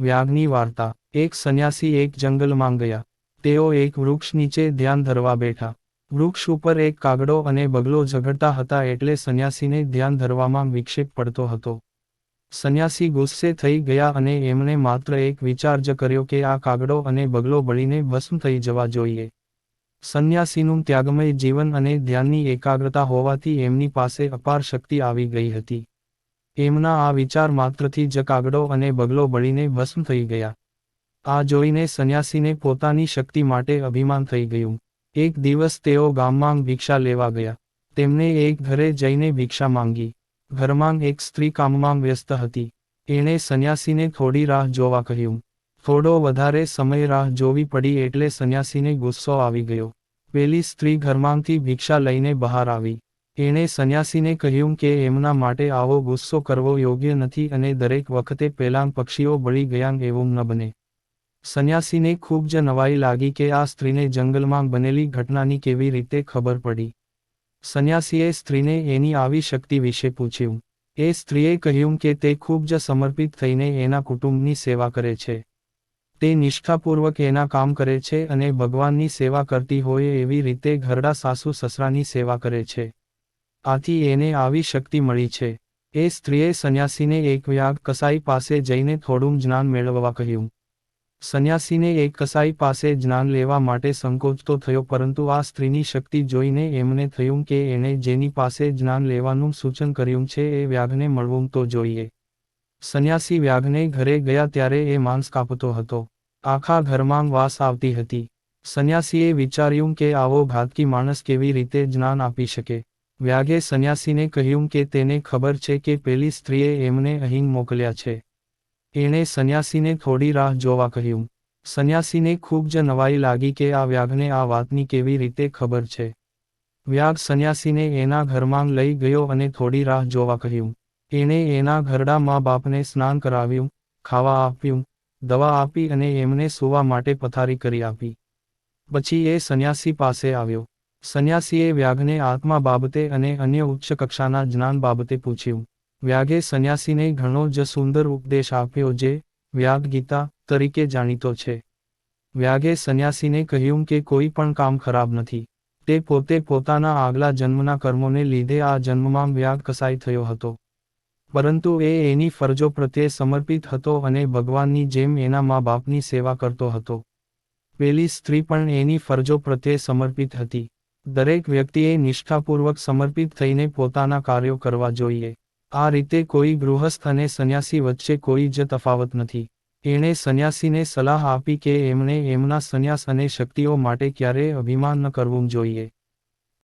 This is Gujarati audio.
વ્યાગની વાર્તા. એક સંન્યાસી એક જંગલમાં ગયા. તેઓ એક વૃક્ષ નીચે ધ્યાન ધરવા બેઠા. વૃક્ષ ઉપર એક કાગડો અને બગલો ઝઘડતા હતા એટલે સંન્યાસીને ધ્યાન ધરવામાં વિક્ષેપ પડતો હતો. સંન્યાસી ગુસ્સે થઈ ગયા અને એમણે માત્ર એક વિચાર જ કર્યો કે આ કાગડો અને બગલો બળીને ભસ્મ થઈ જવા જોઈએ. સંન્યાસીનું ત્યાગમય જીવન અને ધ્યાનની એકાગ્રતા હોવાથી એમની પાસે અપાર શક્તિ આવી ગઈ હતી. એમના આ વિચાર માત્રથી જ કાગડો અને બગલો બળીને ભસ્મ થઈ ગયા. આ જોઈને સંન્યાસીને પોતાની શક્તિ માટે અભિમાન થઈ ગયું. એક દિવસ તેઓ ગામમાં ભિક્ષા લેવા ગયા. તેમને એક ઘરે જઈને ભિક્ષા માંગી. ઘરમાં એક સ્ત્રી કામમાં વ્યસ્ત હતી. એણે સંન્યાસીને થોડી રાહ જોવા કહ્યું. થોડો વધારે સમય રાહ જોવી પડી એટલે સંન્યાસીને ગુસ્સો આવી ગયો. પેલી સ્ત્રી ઘરમાંથી ભિક્ષા લઈને બહાર આવી. એણે સંન્યાસીને કહ્યું કે એમના માટે આવો ગુસ્સો કરવો યોગ્ય નથી અને દરેક વખતે પેલાં પક્ષીઓ બળી ગયા એવું ન બને. સંન્યાસીને ખૂબ જ નવાઈ લાગી કે આ સ્ત્રીને જંગલમાં બનેલી ઘટનાની કેવી રીતે ખબર પડી. સંન્યાસીએ સ્ત્રીને એની આવી શક્તિ વિશે પૂછ્યું. એ સ્ત્રીએ કહ્યું કે તે ખૂબ જ સમર્પિત થઈને એના કુટુંબની સેવા કરે છે. તે નિષ્ઠાપૂર્વક એના કામ કરે છે અને ભગવાનની સેવા કરતી હોય એવી રીતે ઘરડા સાસુ સસરાની સેવા કરે છે. આથી એને આવી શક્તિ મળી છે. એ સ્ત્રીએ સંન્યાસીને એક વ્યાગ કસાઈ પાસે જઈને થોડું જ્ઞાન મેળવવા કહ્યું. સંન્યાસીને એક કસાઈ પાસે જ્ઞાન લેવા માટે સંકોચ તો થયો, પરંતુ આ સ્ત્રીની શક્તિ જોઈને એમને થયું કે એણે જેની પાસે જ્ઞાન લેવાનું સૂચન કર્યું છે એ વ્યાગને મળવું તો જોઈએ. સંન્યાસી વ્યાઘને ઘરે ગયા ત્યારે એ માંસ કાપતો હતો. આખા ઘરમાં વાસ આવતી હતી. સંન્યાસીએ વિચાર્યું કે આવો ઘાતકી માણસ કેવી રીતે જ્ઞાન આપી શકે? વ્યાગે સંન્યાસીને કહ્યું કે તેને ખબર છે કે પેલી સ્ત્રીએ એમને અહીં મોકલ્યા છે. એણે સંન્યાસીને થોડી રાહ જોવા કહ્યું. સંન્યાસીને ખૂબ જ નવાઈ લાગી કે આ વ્યાઘને આ વાતની કેવી રીતે ખબર છે. વ્યાગ સંન્યાસીને એના ઘરમાં લઈ ગયો અને થોડી રાહ જોવા કહ્યું. એણે એના ઘરડા મા બાપને સ્નાન કરાવ્યું, ખાવા આપ્યું, દવા આપી અને એમને સૂવા માટે પથારી કરી આપી. પછી એ સંન્યાસી પાસે આવ્યો. સંન્યાસીએ વ્યાઘને આત્મા બાબતે અને અન્ય ઉચ્ચ કક્ષાના જ્ઞાન બાબતે પૂછ્યું. વ્યાઘે સંન્યાસીને ઘણો જ સુંદર ઉપદેશ આપ્યો જે વ્યાગ ગીતા તરીકે જાણીતો છે. વ્યાઘે સંન્યાસીને કહ્યું કે કોઈ પણ કામ ખરાબ નથી. તે પોતે પોતાના આગલા જન્મના કર્મોને લીધે આ જન્મમાં વ્યાગ કસાઈ થયો હતો. પરંતુ એ એની ફરજો પ્રત્યે સમર્પિત હતો અને ભગવાનની જેમ એના મા બાપની સેવા કરતો હતો. પેલી સ્ત્રી પણ એની ફરજો પ્રત્યે સમર્પિત હતી. દરેક વ્યક્તિએ નિષ્ઠાપૂર્વક સમર્પિત થઈને પોતાના કાર્યો કરવા જોઈએ. આ રીતે કોઈ ગૃહસ્થ અને સંન્યાસી વચ્ચે કોઈ જ તફાવત નથી. એણે સંન્યાસીને સલાહ આપી કે એમણે એમના સંન્યાસ અને શક્તિઓ માટે ક્યારેય અભિમાન ન કરવું જોઈએ.